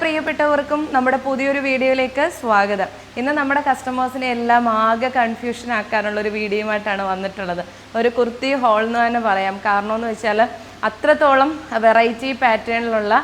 പ്രിയപ്പെട്ടവർക്കും നമ്മുടെ പുതിയൊരു വീഡിയോയിലേക്ക് സ്വാഗതം. ഇന്ന് നമ്മുടെ കസ്റ്റമേഴ്സിനെ എല്ലാം ആകെ കൺഫ്യൂഷൻ ആക്കാനുള്ള ഒരു വീഡിയോയുമായിട്ടാണ് വന്നിട്ടുള്ളത്. ഒരു കുർത്തി ഹോൾ എന്ന് തന്നെ പറയാം. കാരണം എന്ന് വെച്ചാൽ അത്രത്തോളം വെറൈറ്റി പാറ്റേണിലുള്ള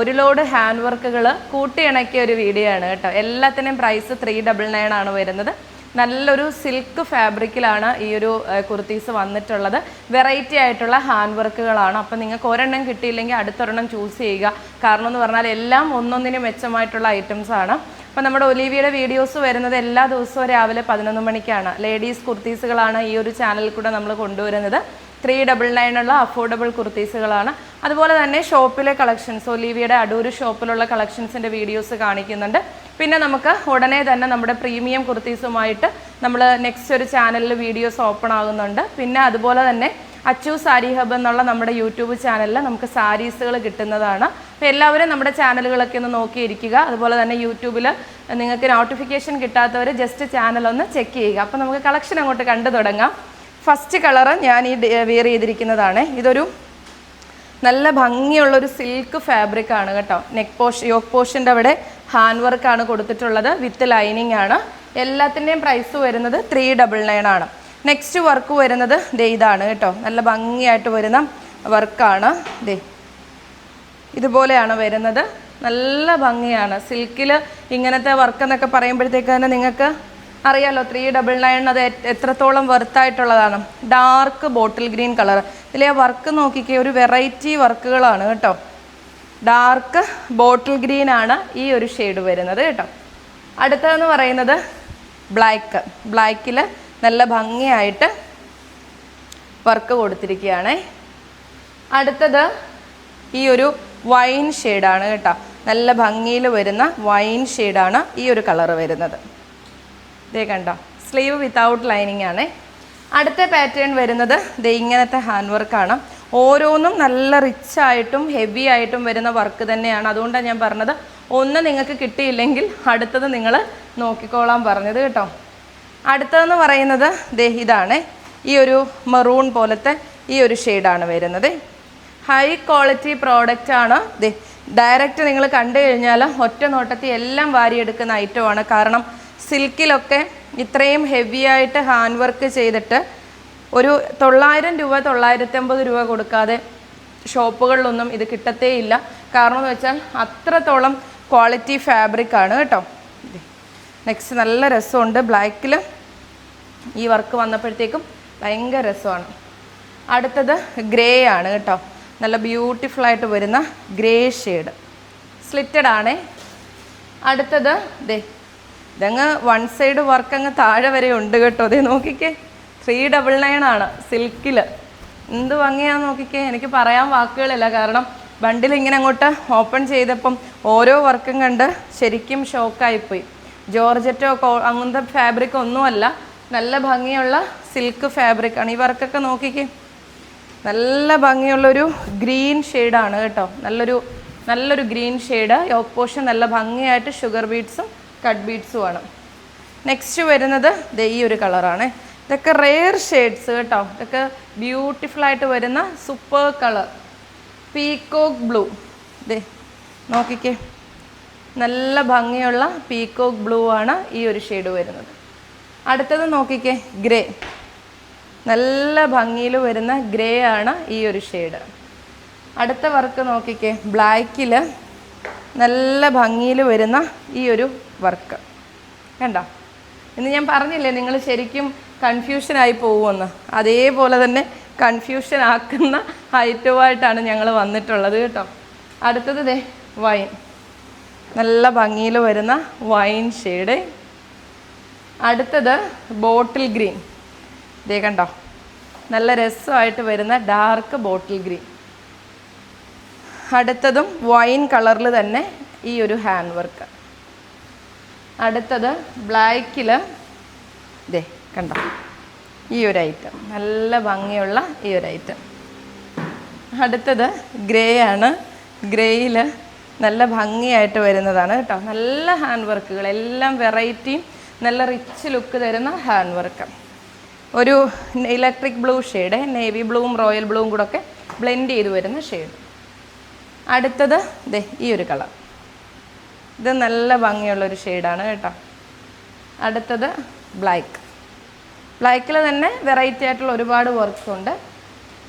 ഒരു ലോഡ് ഹാൻഡ് വർക്കുകൾ കൂട്ടിയിണക്കിയ ഒരു വീഡിയോ ആണ് കേട്ടോ. എല്ലാത്തിനും പ്രൈസ് ത്രീ ഡബിൾ നയൻ ആണ് വരുന്നത്. നല്ലൊരു സിൽക്ക് ഫാബ്രിക്കിലാണ് ഈ ഒരു കുർത്തീസ് വന്നിട്ടുള്ളത്. വെറൈറ്റി ആയിട്ടുള്ള ഹാൻഡ് വർക്കുകളാണ് അപ്പം നിങ്ങൾക്ക് ഒരെണ്ണം കിട്ടിയില്ലെങ്കിൽ അടുത്തൊരെണ്ണം ചൂസ് ചെയ്യുക. കാരണം എന്ന് പറഞ്ഞാൽ എല്ലാം ഒന്നൊന്നിന് മെച്ചമായിട്ടുള്ള ഐറ്റംസ് ആണ്. അപ്പം നമ്മുടെ ഒലീവിയുടെ വീഡിയോസ് വരുന്നത് എല്ലാ ദിവസവും രാവിലെ പതിനൊന്ന് മണിക്കാണ്. ലേഡീസ് കുർത്തീസുകളാണ് ഈ ഒരു ചാനലിൽ കൂടെ നമ്മൾ കൊണ്ടുവരുന്നത്. ത്രീ ഡബിൾ നയനുള്ള അഫോർഡബിൾ കുർത്തീസുകളാണ് അതുപോലെ തന്നെ ഷോപ്പിലെ കളക്ഷൻസ് ഒലീവിയുടെ അടൂര് ഷോപ്പിലുള്ള കളക്ഷൻസിന്റെ വീഡിയോസ് കാണിക്കുന്നുണ്ട്. പിന്നെ നമുക്ക് ഉടനെ തന്നെ നമ്മുടെ പ്രീമിയം കുർത്തീസുമായിട്ട് നമ്മൾ നെക്സ്റ്റ് ഒരു ചാനലിൽ വീഡിയോസ് ഓപ്പൺ ആകുന്നുണ്ട്. പിന്നെ അതുപോലെ തന്നെ അച്ചു സാരി ഹബ് എന്നുള്ള നമ്മുടെ യൂട്യൂബ് ചാനലിൽ നമുക്ക് സാരീസുകൾ കിട്ടുന്നതാണ്. അപ്പോൾ എല്ലാവരും നമ്മുടെ ചാനലുകളൊക്കെ ഒന്ന് നോക്കിയിരിക്കുക. അതുപോലെ തന്നെ യൂട്യൂബിൽ നിങ്ങൾക്ക് നോട്ടിഫിക്കേഷൻ കിട്ടാത്തവർ ജസ്റ്റ് ചാനൽ ഒന്ന് ചെക്ക് ചെയ്യുക. അപ്പോൾ നമുക്ക് കളക്ഷൻ അങ്ങോട്ട് കണ്ടു തുടങ്ങാം. ഫസ്റ്റ് കളറ് ഞാൻ ഈ വെയർ ചെയ്തിരിക്കുന്നതാണ്. ഇതൊരു നല്ല ഭംഗിയുള്ളൊരു സിൽക്ക് ഫാബ്രിക് ആണ് കേട്ടോ. നെക്ക് പോഷ് യോക്ക് പോഷിന്റെ അവിടെ ഹാൻഡ് വർക്കാണ് കൊടുത്തിട്ടുള്ളത്. വിത്ത് ലൈനിങ് ആണ്. എല്ലാത്തിന്റെയും പ്രൈസ് വരുന്നത് ത്രീ ഡബിൾ നയൻ ആണ്. നെക്സ്റ്റ് വർക്ക് വരുന്നത് ദേ ഇതാണ് കേട്ടോ. നല്ല ഭംഗിയായിട്ട് വരുന്ന വർക്കാണ് ദേ ഇതുപോലെയാണ് വരുന്നത്. നല്ല ഭംഗിയാണ്. സിൽക്കിൽ ഇങ്ങനത്തെ വർക്ക് എന്നൊക്കെ പറയുമ്പോഴത്തേക്ക് തന്നെ നിങ്ങൾക്ക് അറിയാലോ ത്രീ ഡബിൾ നയൻ അത് എത്രത്തോളം വെർത്തായിട്ടുള്ളതാണ് ഡാർക്ക് ബോട്ടിൽ ഗ്രീൻ കളർ ഇതിലെ വർക്ക് നോക്കിക്കേ ഒരു വെറൈറ്റി വർക്കുകളാണ് കേട്ടോ. ഡാർക്ക് ബോട്ടിൽ ഗ്രീൻ ആണ് ഈ ഒരു ഷെയ്ഡ് വരുന്നത് കേട്ടോ. അടുത്തതെന്ന് പറയുന്നത് ബ്ലാക്ക് ബ്ലാക്കിൽ നല്ല ഭംഗിയായിട്ട് വർക്ക് കൊടുത്തിരിക്കുകയാണേ. അടുത്തത് ഈ ഒരു വൈൻ ഷെയ്ഡാണ് കേട്ടോ. നല്ല ഭംഗിയിൽ വരുന്ന വൈൻ ഷെയ്ഡാണ് ഈ ഒരു കളർ വരുന്നത്. ഇതേ കണ്ടോ? സ്ലീവ് വിത്തൗട്ട് ലൈനിങ് ആണ്. അടുത്ത പാറ്റേൺ വരുന്നത് ദേ ഇങ്ങനത്തെ ഹാൻഡ് വർക്കാണ് ഓരോന്നും നല്ല റിച്ച് ആയിട്ടും ഹെവി ആയിട്ടും വരുന്ന വർക്ക് തന്നെയാണ്. അതുകൊണ്ടാണ് ഞാൻ പറഞ്ഞത് ഒന്ന് നിങ്ങൾക്ക് കിട്ടിയില്ലെങ്കിൽ അടുത്തത് നിങ്ങൾ നോക്കിക്കോളാൻ പറഞ്ഞത് കേട്ടോ. അടുത്തതെന്ന് പറയുന്നത് ദേ ഇതാണ്. ഈ ഒരു മെറൂൺ പോലത്തെ ഈ ഒരു ഷെയ്ഡാണ് വരുന്നത്. ഹൈ ക്വാളിറ്റി പ്രോഡക്റ്റ് ആണ്. ദേ ഡയറക്റ്റ് നിങ്ങൾ കണ്ടു കഴിഞ്ഞാൽ ഒറ്റ നോട്ടത്തിൽ എല്ലാം വാരിയെടുക്കുന്ന ഐറ്റമാണ് കാരണം സിൽക്കിലൊക്കെ ഇത്രയും ഹെവി ആയിട്ട് ഹാൻഡ് വർക്ക് ചെയ്തിട്ട് ഒരു തൊള്ളായിരം രൂപ തൊള്ളായിരത്തി അമ്പത് രൂപ കൊടുക്കാതെ ഷോപ്പുകളിലൊന്നും ഇത് കിട്ടത്തേ ഇല്ല കാരണം എന്ന് വെച്ചാൽ അത്രത്തോളം ക്വാളിറ്റി ഫാബ്രിക് ആണ് കേട്ടോ. നെക്സ്റ്റ് നല്ല രസമുണ്ട്. ബ്ലാക്കിൽ ഈ വർക്ക് വന്നപ്പോഴത്തേക്കും ഭയങ്കര രസമാണ്. അടുത്തത് ഗ്രേ ആണ് കേട്ടോ. നല്ല ബ്യൂട്ടിഫുൾ ആയിട്ട് വരുന്ന ഗ്രേ ഷെയ്ഡ്. സ്ലിറ്റഡ് ആണേ. അടുത്തത് ദേ ഇതങ്ങ് വൺ സൈഡ് വർക്ക് അങ്ങ് താഴെ വരെ ഉണ്ട് കേട്ടോ. അതേ നോക്കിക്കേ. ത്രീ ഡബിൾ നയൻ ആണ് സിൽക്കിൽ എന്ത് ഭംഗിയാന്ന് നോക്കിക്കേ എനിക്ക് പറയാൻ വാക്കുകളില്ല. കാരണം ബണ്ടിൽ ഇങ്ങനെ അങ്ങോട്ട് ഓപ്പൺ ചെയ്തപ്പം ഓരോ വർക്കും കണ്ട് ശരിക്കും ഷോക്കായിപ്പോയി ജോർജറ്റോ അങ്ങനത്തെ ഫാബ്രിക് ഒന്നുമല്ല നല്ല ഭംഗിയുള്ള സിൽക്ക് ഫാബ്രിക് ആണ്. ഈ വർക്കൊക്കെ നോക്കിക്കേ നല്ല ഭംഗിയുള്ളൊരു ഗ്രീൻ ഷെയ്ഡാണ് കേട്ടോ. നല്ലൊരു നല്ലൊരു ഗ്രീൻ ഷെയ്ഡ് യോക്ക് പോഷൻ നല്ല ഭംഗിയായിട്ട് ഷുഗർ ബീഡ്സും കട്ട് ബീഡ്സും ആണ്. നെക്സ്റ്റ് വരുന്നത് ദേ ഈ ഒരു കളറാണ് ഇതൊക്കെ റെയർ ഷെയ്ഡ്സ് കേട്ടോ. ഇതൊക്കെ ബ്യൂട്ടിഫുൾ ആയിട്ട് വരുന്ന സൂപ്പർ കളർ പീക്കോക്ക് ബ്ലൂ ദേ നോക്കിക്കേ. നല്ല ഭംഗിയുള്ള പീക്കോക്ക് ബ്ലൂ ആണ് ഈ ഒരു ഷെയ്ഡ് വരുന്നത്. അടുത്തത് നോക്കിക്കേ ഗ്രേ നല്ല ഭംഗിയിൽ വരുന്ന ഗ്രേ ആണ് ഈ ഒരു ഷെയ്ഡ് അടുത്ത വർക്ക് നോക്കിക്കേ ബ്ലാക്കിൽ നല്ല ഭംഗിയിൽ വരുന്ന ഈ ഒരു വർക്ക് കണ്ടോ? ഇന്ന് ഞാൻ പറഞ്ഞില്ലേ നിങ്ങൾ ശരിക്കും കൺഫ്യൂഷനായി പോകുമെന്ന്. അതേപോലെ തന്നെ കൺഫ്യൂഷൻ ആക്കുന്ന ഐറ്റവുമായിട്ടാണ് ഞങ്ങൾ വന്നിട്ടുള്ളത് കേട്ടോ. അടുത്തത് ദേ വൈൻ. നല്ല ഭംഗിയിൽ വരുന്ന വൈൻ ഷെയ്ഡ്. അടുത്തത് ബോട്ടിൽ ഗ്രീൻ. ഇതേ കണ്ടോ? നല്ല രസമായിട്ട് വരുന്ന ഡാർക്ക് ബോട്ടിൽ ഗ്രീൻ. അടുത്തതും വൈൻ കളറിൽ തന്നെ ഈ ഒരു ഹാൻഡ് വർക്ക്. അടുത്തത് ബ്ലാക്കിൽ ഇതേ കണ്ടോ? ഈ ഒരു ഐറ്റം നല്ല ഭംഗിയുള്ള ഈ ഒരു ഐറ്റം അടുത്തത് ഗ്രേ ആണ്. ഗ്രേയിൽ നല്ല ഭംഗിയായിട്ട് വരുന്നതാണ് കേട്ടോ. നല്ല ഹാൻഡ് വർക്കുകൾ എല്ലാം വെറൈറ്റിയും നല്ല റിച്ച് ലുക്ക് തരുന്ന ഹാൻഡ് വർക്ക് ഒരു ഇലക്ട്രിക് ബ്ലൂ ഷെയ്ഡ് നേവി ബ്ലൂവും റോയൽ ബ്ലൂവും കൂടെ ഒക്കെ ബ്ലെൻഡ് ചെയ്ത് വരുന്ന ഷെയ്ഡ് അടുത്തത് ദേ ഈ ഒരു കളർ ഇത് നല്ല ഭംഗിയുള്ളൊരു ഷെയ്ഡാണ് കേട്ടോ. അടുത്തത് ബ്ലാക്ക് ബ്ലാക്കിൽ തന്നെ വെറൈറ്റി ആയിട്ടുള്ള ഒരുപാട് വർക്ക്സ് ഉണ്ട്.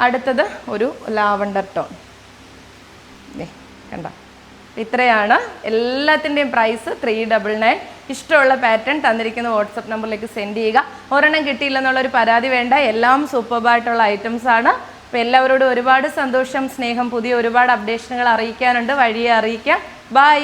അടുത്തത് ഒരു ലാവണ്ടർ ടോൺ കണ്ട? ഇത്രയാണ് എല്ലാത്തിന്റെയും പ്രൈസ് ത്രീ ഡബിൾ നയൻ ഇഷ്ടമുള്ള പാറ്റേൺ തന്നിരിക്കുന്ന വാട്സപ്പ് നമ്പറിലേക്ക് സെൻഡ് ചെയ്യുക. ഒരെണ്ണം കിട്ടിയില്ലെന്നുള്ളൊരു പരാതി വേണ്ട. എല്ലാം സൂപ്പർബായിട്ടുള്ള ഐറ്റംസ് ആണ്. അപ്പോൾ എല്ലാവരോടും ഒരുപാട് സന്തോഷം സ്നേഹം പുതിയ ഒരുപാട് അപ്ഡേഷനുകൾ അറിയിക്കാനുണ്ട്. വഴിയെ അറിയിക്കാം. ബൈ